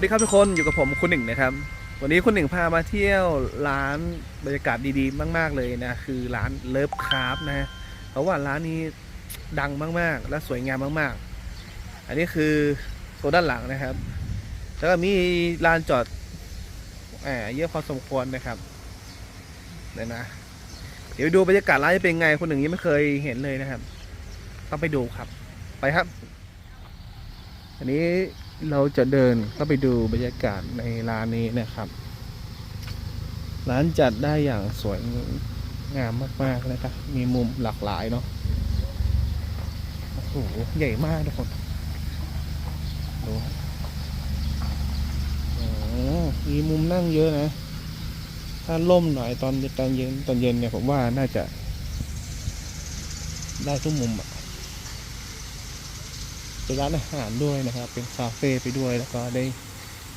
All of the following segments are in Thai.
วัสดีครับทุกคนอยู่กับผมคุณหนึ่งนะครับ วันนี้คุณหนึ่งพามาเที่ยวร้านบรรยากาศดีๆ มาก ๆเลยนะ คือร้านเลิฟคราฟนะเพราะว่าร้านนี้ดังมากๆ และสวยงามมากๆ อันนี้คือโซนด้านหลังนะครับ แล้วก็มีลานจอดแหมเยอะพอสมควรนะครับเดี๋ยวนะ เดี๋ยวดูบรรยากาศร้านจะเป็นไงคนหนึ่งยังไม่เคยเห็นเลยนะครับ ต้องไปดูครับ ไปครับ อันนี้ เราจะเดินเข้าไปดูบรรยากาศในร้านนี้นะครับ ร้านจัดได้อย่างสวยงามมากๆนะครับ มีมุมหลากหลายเนาะ โอ้โห ใหญ่มากทุกคน ดูมีมุมนั่งเยอะนะ ถ้าล่มหน่อยตอนตอนเย็นตอนเย็นเนี่ยผมว่าน่าจะ ได้ทุกมุมอะ เป็นร้านอาหารด้วยนะครับ เป็นคาเฟ่ไปด้วยแล้วก็ได้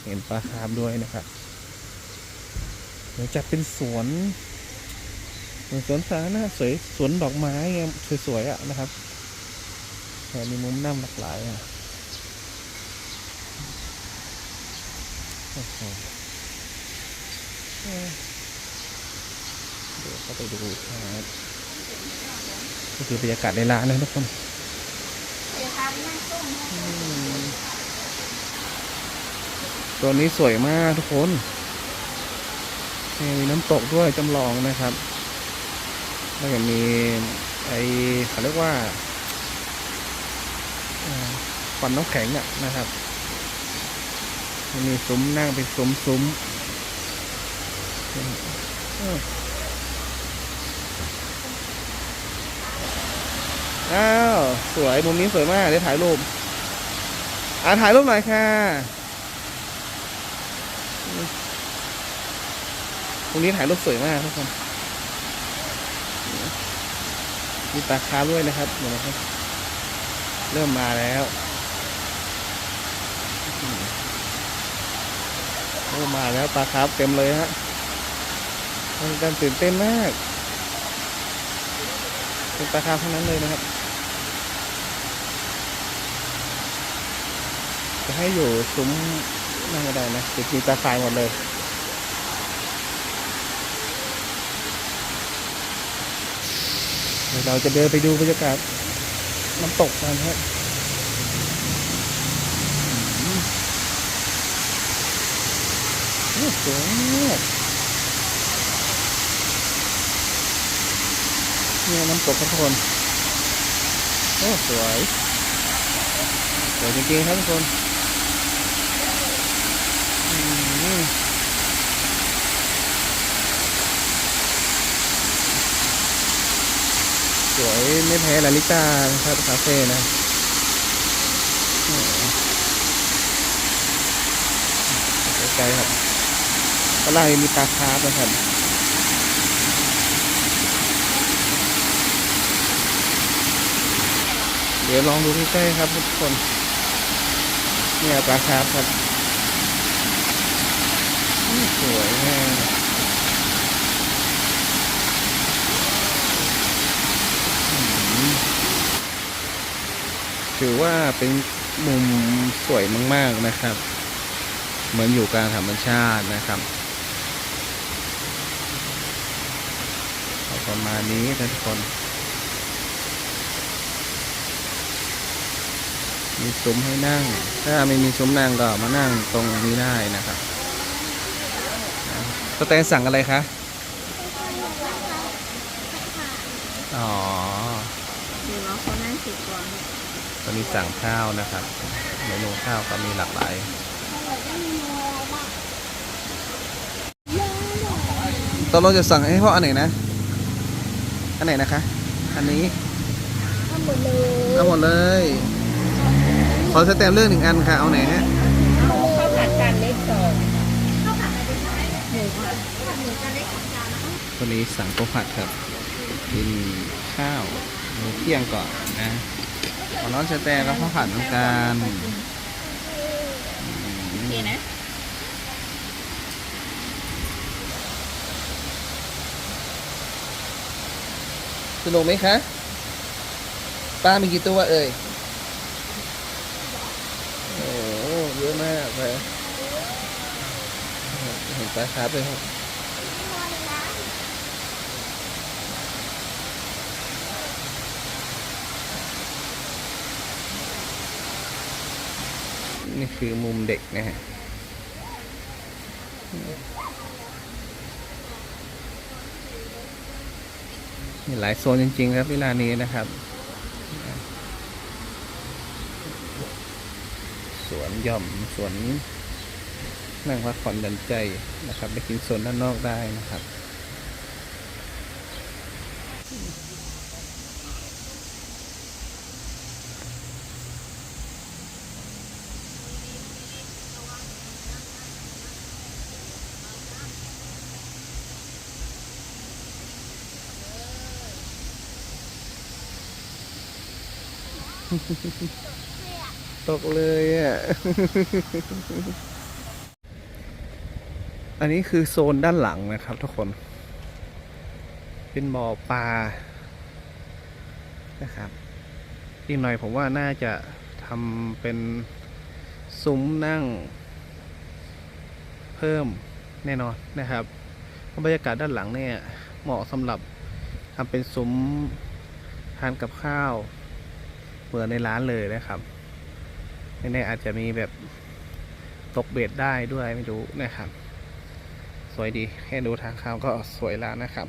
เห็นปลาคาร์ฟด้วยนะครับเดี๋ยวจะเป็นสวนเหมือนสวนสาธารณะสวยสวนดอกไม้เงี้ยสวยๆอะนะครับแถมมีมุมนั่งหลากหลายอะโอเอ้ยเดี๋ยวเข้าไปดูครับนี่คือบรรยากาศในร้านนะทุกคน ตัวนี้สวยมากทุกคนนี่มีน้ำตกด้วยจำลองนะครับแล้วก็มีไอเขาเรียกว่าฟันน้ำแข็งอะนะครับ มีซุ้มนั่งเป็นซุ้มซุ้มอ้า สวยมุมนี้สวยมากเดี๋ยวถ่ายรูปอ่าถ่ายรูปหน่อยค่ะตรงนี้ถ่ายรูปสวยมากทุกคนมีปลาคาร์ฟด้วยนะครับเดี๋ยวนะครับเริ่มมาแล้วเริ่มมาแล้วปลาคาร์ฟเต็มเลยฮะมันการตื่นเต้นมากเป็นปลาคาร์ฟทั้งนั้นเลยนะครับ จะให้อยู่ซุ้มนั่งก็ได้นะติดมีตาคายหมดเลยเดี๋ยวเราจะเดินไปดูบรรยากาศน้ำตกกันฮะอืมโอ้สวยมากเนี่ยน้ำตกครับทุกคนโอ้สวยสวยจริงๆครับทุกคนอืม สวยไม่แพ้ลาลิต้านะครับคาเฟ่นะไกลๆครับก็ล่ามีปลาคาร์ฟนะครับเดี๋ยวลองดูใกล้ๆครับทุกคนเนี่ยปลาคาร์ฟครับสวยมากอืม ถือว่าเป็นมุมสวยมาก ๆ นะครับ เหมือนอยู่กลางธรรมชาตินะครับเอาประมาณนี้นะทุกคนมีซุ้มให้นั่ง ถ้าไม่มีซุ้มนั่งก็มานั่งตรงนี้ได้นะครับสแตนสั่งอะไรคะ อ๋อเดี๋ยวเราเขานั่งสิบก่อน นนี้สั่งข้าวนะครับเมนูข้าวก็มีหลากหลายตอนเราจะสั่งให้พ่ออันไหนนะ อันไหนนะคะ อันนี้ทั้งหมดเลยเอาหมดเลย ขอสแตมเรื่องหนึ่งอันค่ะ เอาไหนฮะเอาข้าวผัดจานเล็กสองข้าวผัดอะไรเป็นหมูผัดหมูจานเล็กสองจานนะคะวันนี้สั่งข้าวผัดครับกินข้าวมื้อเที่ยงก่อนนะ ขอน้องสแตนแล้วข้าวผัดเหมือนกันโอเคนะสนุกไหมคะ ป้ามีกี่ตัวเอ่ย โอ้โหเยอะมากเลยเเห็นปลาครับเลยครับ นี่คือมุมเด็กนะฮะมีหลายโซนจริง ๆ ครับเวลานี้นะครับ สวนหย่อมสวนนั่งพักผ่อนหย่อนใจนะครับ ไปกินโซนด้านนอกได้นะครับ ตกเลยอะ อันนี้คือโซนด้านหลังนะครับทุกคน เป็นบ่อปลา นะครับ อีกหน่อยผมว่าน่าจะทำเป็นซุ้มนั่ง เพิ่มแน่นอนนะครับเพราะบรรยากาศด้านหลังเนี่ยเหมาะสำหรับทำเป็นซุ้มทานกับข้าว เหมือนในร้านเลยนะครับแน่ๆอาจจะมีแบบตกเบ็ดได้ด้วยไม่รู้นะครับ สวยดีแค่ดูทางเข้าก็สวยแล้วนะครับ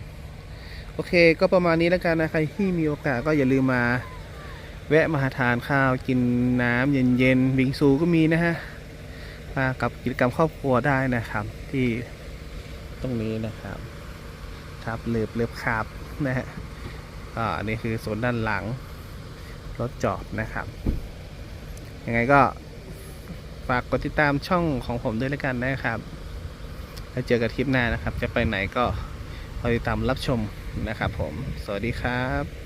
โอเคก็ประมาณนี้แล้วกันนะใครที่มีโอกาสก็อย่าลืมมา แวะมาทานข้าวกินน้ำเย็นๆบิงซูก็มีนะฮะมากับกิจกรรมครอบครัวได้นะครับ ที่ตรงนี้นะครับครับเลือบเลือบคาบนะฮะก็อันนี้คือโซนด้านหลัง รถจอดนะครับยังไงก็ฝากกดติดตามช่องของผมด้วยแล้วกันนะครับ แล้วเจอกันทริปหน้านะครับ จะไปไหนก็คอยติดตามรับชมนะครับผม สวัสดีครับ